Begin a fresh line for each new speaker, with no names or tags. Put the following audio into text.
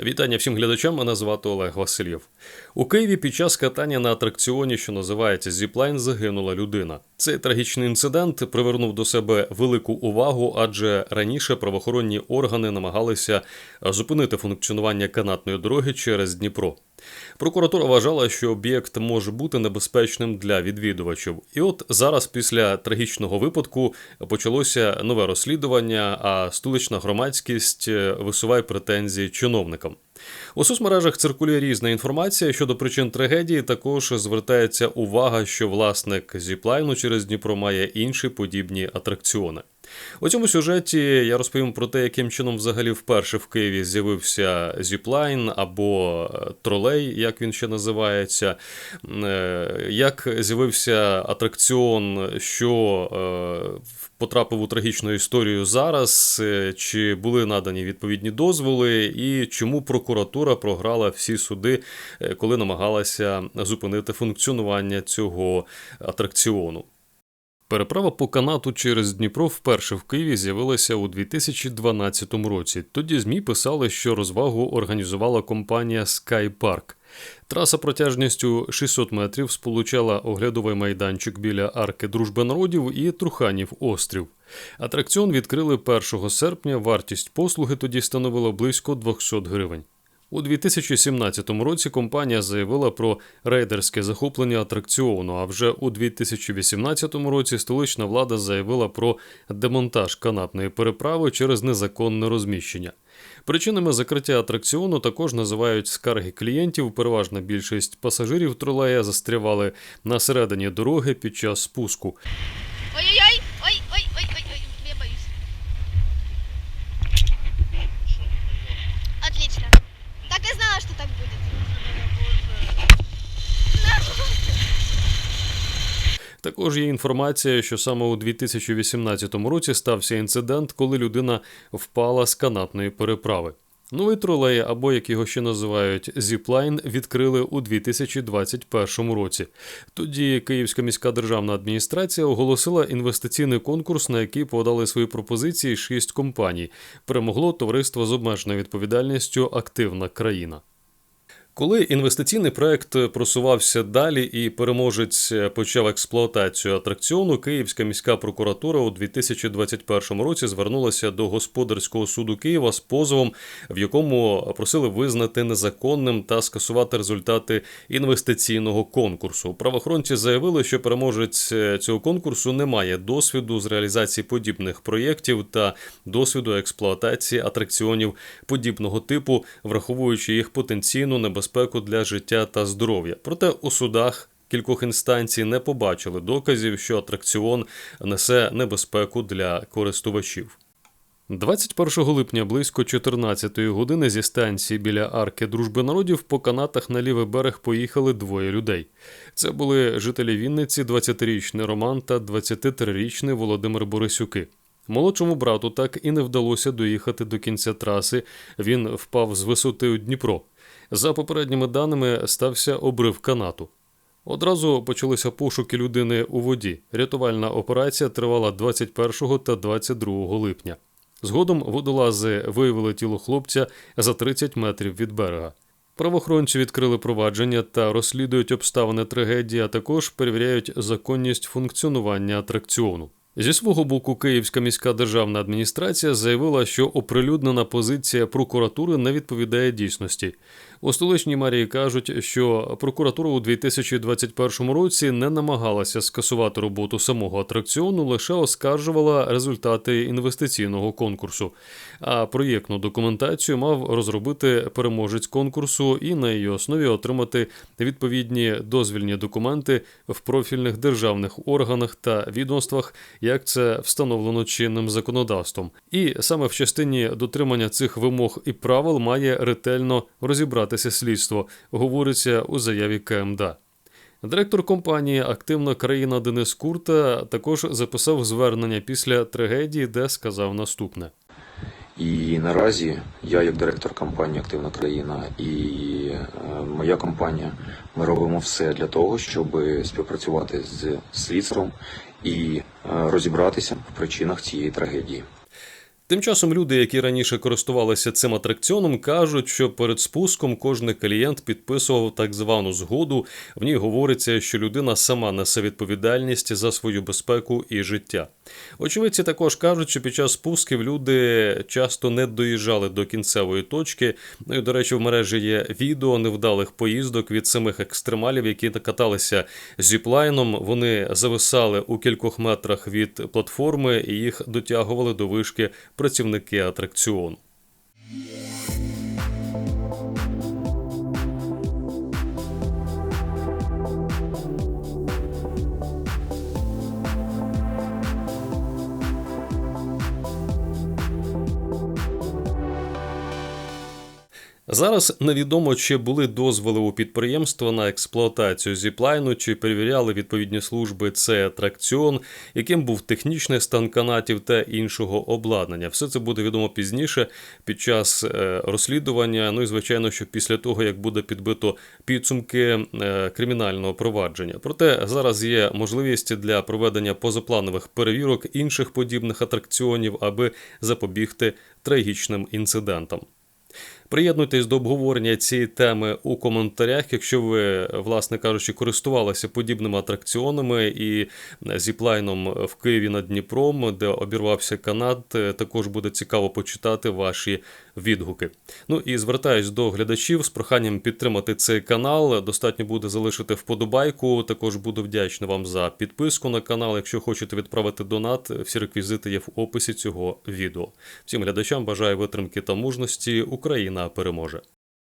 Вітання всім глядачам. Мене звати Олег Васильєв. У Києві під час катання на атракціоні, що називається Зіплайн, загинула людина. Цей трагічний інцидент привернув до себе велику увагу, адже раніше правоохоронні органи намагалися зупинити функціонування канатної дороги через Дніпро. Прокуратура вважала, що об'єкт може бути небезпечним для відвідувачів. І от зараз, після трагічного випадку, почалося нове розслідування, а столична громадськість е, висуває претензії чиновникам. У соцмережах циркулює різна інформація щодо причин трагедії. Також звертається увага, що власник зіплайну через Дніпро має інші подібні атракціони. У цьому сюжеті я розповім про те, яким чином взагалі вперше в Києві з'явився зіплайн або е, тролей, як він ще називається, е, як з'явився атракціон, що е, потрапив у трагічну історію зараз, чи були надані відповідні дозволи, і чому прокуратура програла всі суди, коли намагалася зупинити функціонування цього атракціону. Переправа по канату через Дніпро вперше в Києві з'явилася у 2012 році. Тоді ЗМІ писали, що розвагу організувала компанія Skypark. Траса протяжністю 600 метрів сполучала оглядовий майданчик біля арки Дружби народів і Труханів острів. Атракціон відкрили 1 серпня. Вартість послуги тоді становила близько 200 гривень. У 2017 році компанія заявила про рейдерське захоплення атракціону. А вже у 2018 році столична влада заявила про демонтаж канатної переправи через незаконне розміщення. Причинами закриття атракціону також називають скарги клієнтів. Переважна більшість пасажирів тролея застрявали на середині дороги під час спуску. Також є інформація, що саме у 2018 році стався інцидент, коли людина впала з канатної переправи. Новий тролей, або як його ще називають зіплайн, відкрили у 2021 році. Тоді Київська міська державна адміністрація оголосила інвестиційний конкурс, на який подали свої пропозиції шість компаній. Перемогло товариство з обмеженою відповідальністю Активна країна. Коли інвестиційний проект просувався далі і переможець почав експлуатацію атракціону, Київська міська прокуратура у 2021 році звернулася до господарського суду Києва з позовом, в якому просили визнати незаконним та скасувати результати інвестиційного конкурсу. Правоохоронці заявили, що переможець цього конкурсу не має досвіду з реалізації подібних проєктів та досвіду експлуатації атракціонів подібного типу, враховуючи їх потенційну небезпеку для життя та здоров'я. Проте у судах. Кількох інстанцій не побачили доказів, що атракціон несе небезпеку для користувачів. 21 липня близько 14 години зі станції біля арки Дружби народів по канатах на лівий берег поїхали двоє людей. Це були жителі Вінниці, 20-річний Роман та 23-річний Володимир Борисюки. Молодшому брату так і не вдалося доїхати до кінця траси. Він впав з висоти у Дніпро. За попередніми даними стався обрив канату. Одразу почалися пошуки людини у воді. Рятувальна операція тривала 21 та 22 липня. Згодом водолази виявили тіло хлопця за 30 метрів від берега. Правоохоронці відкрили провадження та розслідують обставини трагедії, а також перевіряють законність функціонування атракціону. Зі свого боку, Київська міська державна адміністрація заявила, що оприлюднена позиція прокуратури не відповідає дійсності. У столичній мерії кажуть, що прокуратура у 2021 році не намагалася скасувати роботу самого атракціону, лише оскаржувала результати інвестиційного конкурсу. А проєктну документацію мав розробити переможець конкурсу і на її основі отримати відповідні дозвільні документи в профільних державних органах та відомствах, як це встановлено чинним законодавством. І саме в частині дотримання цих вимог і правил має ретельно розібратися слідство, говориться у заяві КМДА. Директор компанії Активна країна Денис Курта також записав звернення після трагедії, де сказав наступне.
І наразі я, як директор компанії Активна країна і е, моя компанія, ми робимо все для того, щоб співпрацювати з слідством і е, розібратися в причинах цієї трагедії.
Тим часом люди, які раніше користувалися цим атракціоном, кажуть, що перед спуском кожний клієнт підписував так звану згоду. В ній говориться, що людина сама несе відповідальність за свою безпеку і життя. Очевидці також кажуть, що під час спусків люди часто не доїжджали до кінцевої точки. Ну і, до речі, в мережі є відео невдалих поїздок від самих екстремалів, які каталися зіплайном. Вони зависали у кількох метрах від платформи і їх дотягували до вишки працівники атракціону. Зараз невідомо, чи були дозволи у підприємства на експлуатацію зіплайну, чи перевіряли відповідні служби цей атракціон, яким був технічний стан канатів та іншого обладнання. Все це буде відомо пізніше під час е, розслідування. Ну і звичайно, що після того як буде підбито підсумки е, кримінального провадження. Проте зараз є можливість для проведення позапланових перевірок інших подібних атракціонів, аби запобігти трагічним інцидентам. Приєднуйтесь до обговорення цієї теми у коментарях, якщо ви, власне кажучи, користувалися подібними атракціонами і зіплайном в Києві над Дніпром, де обірвався канат. Також буде цікаво почитати ваші відгуки. Ну і звертаюсь до глядачів з проханням підтримати цей канал. Достатньо буде залишити вподобайку. Також буду вдячний вам за підписку на канал. Якщо хочете відправити донат, всі реквізити є в описі цього відео. Всім глядачам бажаю витримки та мужності. Україна переможе.